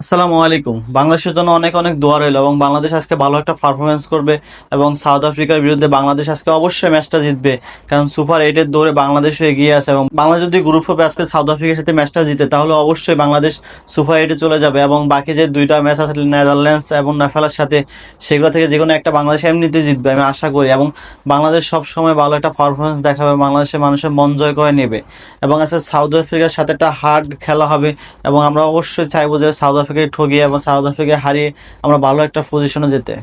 আসসালামু আলাইকুম। বাংলাদেশের জন্য অনেক অনেক দোয়া রইল এবং বাংলাদেশ আজকে ভালো একটা পারফরমেন্স করবে এবং সাউথ আফ্রিকার বিরুদ্ধে বাংলাদেশ আজকে অবশ্যই ম্যাচটা জিতবে। কারণ সুপার এইটের দৌড়ে বাংলাদেশ এগিয়ে আছে এবং বাংলাদেশ যদি গ্রুপ হবে আজকে সাউথ আফ্রিকার সাথে ম্যাচটা জিতে, তাহলে অবশ্যই বাংলাদেশ সুপার এইটে চলে যাবে এবং বাকি যে দুইটা ম্যাচ আছে নেদারল্যান্ডস এবং নেপালের সাথে, সেগুলো থেকে যে কোনো একটা বাংলাদেশ এমনিতে জিতবে আমি আশা করি এবং বাংলাদেশ সব সময় ভালো একটা পারফরমেন্স দেখাবে, বাংলাদেশের মানুষের মন জয় করে নেবে এবং আজকে সাউথ আফ্রিকার সাথে একটা হার্ড খেলা হবে এবং আমরা অবশ্যই চাইব যে সাউথ আফ্রিকাকে ঠকিয়ে এবং সাউথ আফ্রিকায় হারিয়ে আমরা ভালো একটা পজিশনে যেতে।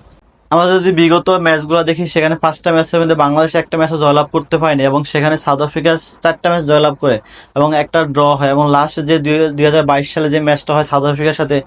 আমরা যদি বিগত ম্যাচগুলো দেখি, সেখানে পাঁচটা ম্যাচের মধ্যে বাংলাদেশ একটা ম্যাচে জয়লাভ করতে পারেনি এবং সেখানে সাউথ আফ্রিকা চারটা ম্যাচ জয়লাভ করে এবং একটা ড্র হয় এবং লাস্ট যে দুই হাজার বাইশ সালে যে ম্যাচটা হয় সাউথ আফ্রিকার সাথে,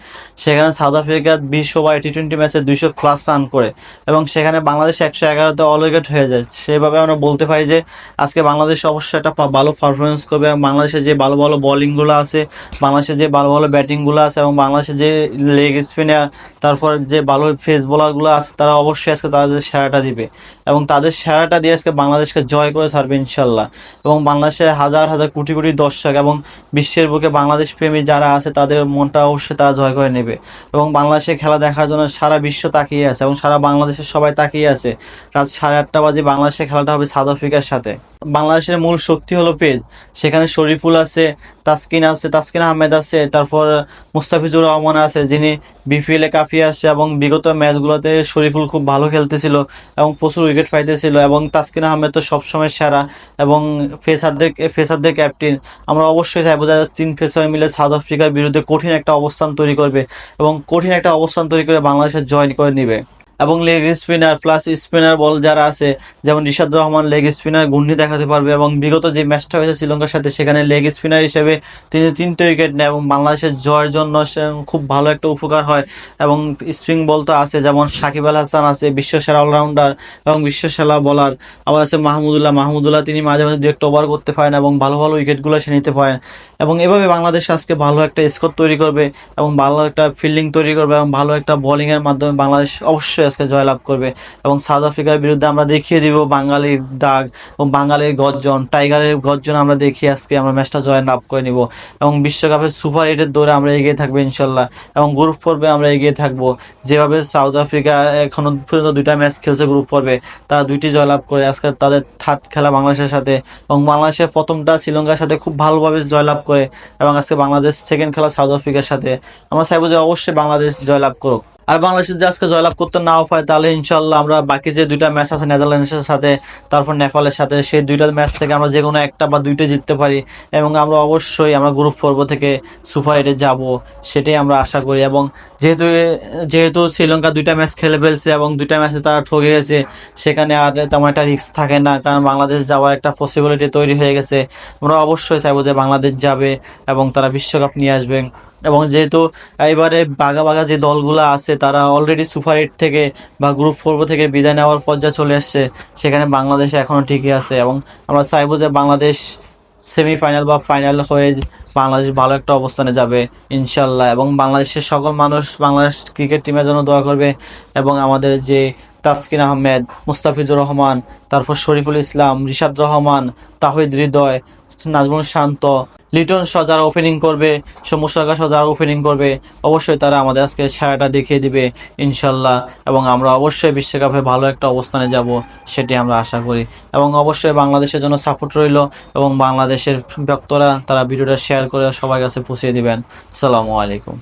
সেখানে সাউথ আফ্রিকা বিশ ওভার টি টোয়েন্টি ম্যাচে দুইশো প্লাস রান করে এবং সেখানে বাংলাদেশ একশো এগারোতে অল উইকেট হয়ে যায়। সেভাবে আমরা বলতে পারি যে, আজকে বাংলাদেশ অবশ্যই একটা ভালো পারফরমেন্স করবে এবং বাংলাদেশের যে ভালো ভালো বলিংগুলো আছে বাংলাদেশের যে ভালো ভালো ব্যাটিংগুলো আছে এবং বাংলাদেশের যে লেগ স্পিনার তারপর যে ভালো ফেস বোলারগুলো আছে, তারা অবশ্যই আজকে তাদের সেরাটা দিবে। এবং তাদের সেরাটা দিয়ে আজকে বাংলাদেশকে জয় করে ছাড়বে ইনশাল্লাহ। এবং বাংলাদেশে হাজার হাজার কোটি কোটি দর্শক এবং বিশ্বের বুকে বাংলাদেশ প্রেমী যারা আছে, তাদের মনটা অবশ্যই তারা জয় করে নেবে। এবং বাংলাদেশে খেলা দেখার জন্য সারা বিশ্ব তাকিয়ে আছে এবং সারা বাংলাদেশের সবাই তাকিয়ে আছে। রাত সাড়ে আটটা বাজে বাংলাদেশে খেলাটা হবে সাউথ আফ্রিকার সাথে। বাংলাদেশের মূল শক্তি হলো পেজ। সেখানে শরীফুল আছে, তাসকিন আছে, তাসকিন আহমেদ আছে, তারপর মুস্তাফিজুর রহমান আছে, যিনি বিপিএলে কাফিয়ে আসছে এবং বিগত ম্যাচগুলোতে শরীফুল খুব ভালো খেলতেছিল এবং প্রচুর উইকেট পাইতেছিল এবং তাসকিন আহমেদ তো সবসময় সেরা এবং ফেসারদের ফেসারদের ক্যাপ্টেন আমরা অবশ্যই চাইব যারা তিন ফেসার মিলে সাউথ আফ্রিকার বিরুদ্ধে কঠিন একটা অবস্থান তৈরি করবে এবং কঠিন একটা অবস্থান তৈরি করে বাংলাদেশের জয়েন করে নেবে। এবং লেগ স্পিনার প্লাস স্পিনার বল যারা আছে, যেমন রিশাদ রহমান লেগ স্পিনার ঘূর্ণি দেখাতে পারবে এবং বিগত যে ম্যাচটা হয়েছে শ্রীলঙ্কার সাথে, সেখানে লেগ স্পিনার হিসেবে তিনি তিনটে উইকেট নেয় এবং বাংলাদেশের জয়ের জন্য খুব ভালো একটা উপকার হয় এবং স্পিন বল তো আছে, যেমন সাকিব আল হাসান আছে, বিশ্বসেরা অলরাউন্ডার এবং বিশ্বসেরা বলার আবার আছে মাহমুদুল্লাহ মাহমুদুল্লাহ তিনি মাঝে মাঝে ডিরেক্ট ওভার করতে পারেন এবং ভালো ভালো উইকেটগুলো সে নিতে পারেন। এবং এভাবে বাংলাদেশ আজকে ভালো একটা স্কোর তৈরি করবে এবং ভালো একটা ফিল্ডিং তৈরি করবে এবং ভালো একটা বোলিংয়ের মাধ্যমে বাংলাদেশ অবশ্যই আজকে জয়লাভ করবে। এবং সাউথ আফ্রিকার বিরুদ্ধে আমরা দেখিয়ে দিব বাঙালির দাগ এবং বাঙালির গর্জন। টাইগারের গর্জন আমরা দেখিয়ে আজকে আমরা ম্যাচটা জয় লাভ করে নিব। এবং বিশ্বকাপের সুপার এইটের দৌড়ে আমরা এগিয়ে থাকব ইনশাল্লাহ। এবং গ্রুপ পর্বে আমরা এগিয়ে থাকব। যেভাবে সাউথ আফ্রিকা এখনও পর্যন্ত দুইটা ম্যাচ খেলছে গ্রুপ পর্বে, তারা দুইটি জয়লাভ করে। আজকে তাদের থার্ড খেলা বাংলাদেশের সাথে। এবং বাংলাদেশের প্রথমটা শ্রীলঙ্কার সাথে খুব ভালোভাবে জয়লাভ করে। এবং আজকে বাংলাদেশ সেকেন্ড খেলা সাউথ আফ্রিকার সাথে। আমরা চাইব যে অবশ্যই বাংলাদেশ জয়লাভ করুক। আর বাংলাদেশ যদি আজকে জয়লাভ করতে নাও পায়, তাহলে ইনশাল্লাহ আমরা বাকি যে দুইটা ম্যাচ আছে নেদারল্যান্ডসের সাথে, তারপর নেপালের সাথে, সেই দুইটা ম্যাচ থেকে আমরা যে কোনো একটা বা দুইটা জিততে পারি এবং আমরা অবশ্যই আমরা গ্রুপ পর্ব থেকে সুপার এইটে যাব, সেটাই আমরা আশা করি। এবং যেহেতু যেহেতু শ্রীলঙ্কা দুইটা ম্যাচ খেলে ফেলছে এবং দুইটা ম্যাচে তারা ঠকে গেছে, সেখানে আর তেমন একটা রিস্ক থাকে না, কারণ বাংলাদেশ যাওয়ার একটা পসিবিলিটি তৈরি হয়ে গেছে। আমরা অবশ্যই চাইব যে বাংলাদেশ যাবে এবং তারা বিশ্বকাপ নিয়ে আসবে। এবং যেহেতু এবারে বাঘা বাঘা যে দলগুলো আছে, তারা অলরেডি সুপার এইট থেকে বা গ্রুপ পর্ব থেকে বিদায় নেওয়ার পর্যায়ে চলে এসছে, সেখানে বাংলাদেশ এখনও ঠিকই আছে এবং আমরা চাইব যে বাংলাদেশ সেমিফাইনাল বা ফাইনাল হয়ে বাংলাদেশ ভালো একটা অবস্থানে যাবে, ইনশাল্লাহ। এবং বাংলাদেশের সকল মানুষ বাংলাদেশ ক্রিকেট টিমের জন্য দোয়া করবে এবং আমাদের যে তাসকিন আহমেদ, মুস্তাফিজুর রহমান, তারপর শরীফুল ইসলাম, রিশাদ রহমান, তাহিদ হৃদয়, নাজমুল শান্ত লিটন শ যারা ওপেনিং করবে সমুসাকা শ যারা ওপেনিং করবে, অবশ্যই তারা আমাদের আজকে সেরাটা দেখিয়ে দিবে, ইনশাল্লাহ। এবং আমরা অবশ্যই বিশ্বকাপে ভালো একটা অবস্থানে যাব, সেটি আমরা আশা করি। এবং অবশ্যই বাংলাদেশের জন্য সাপোর্ট রইল, এবং বাংলাদেশের ব্যক্তরা তারা ভিডিওটা শেয়ার করে সবার কাছে পৌঁছে দিবেন। সালামু আলাইকুম।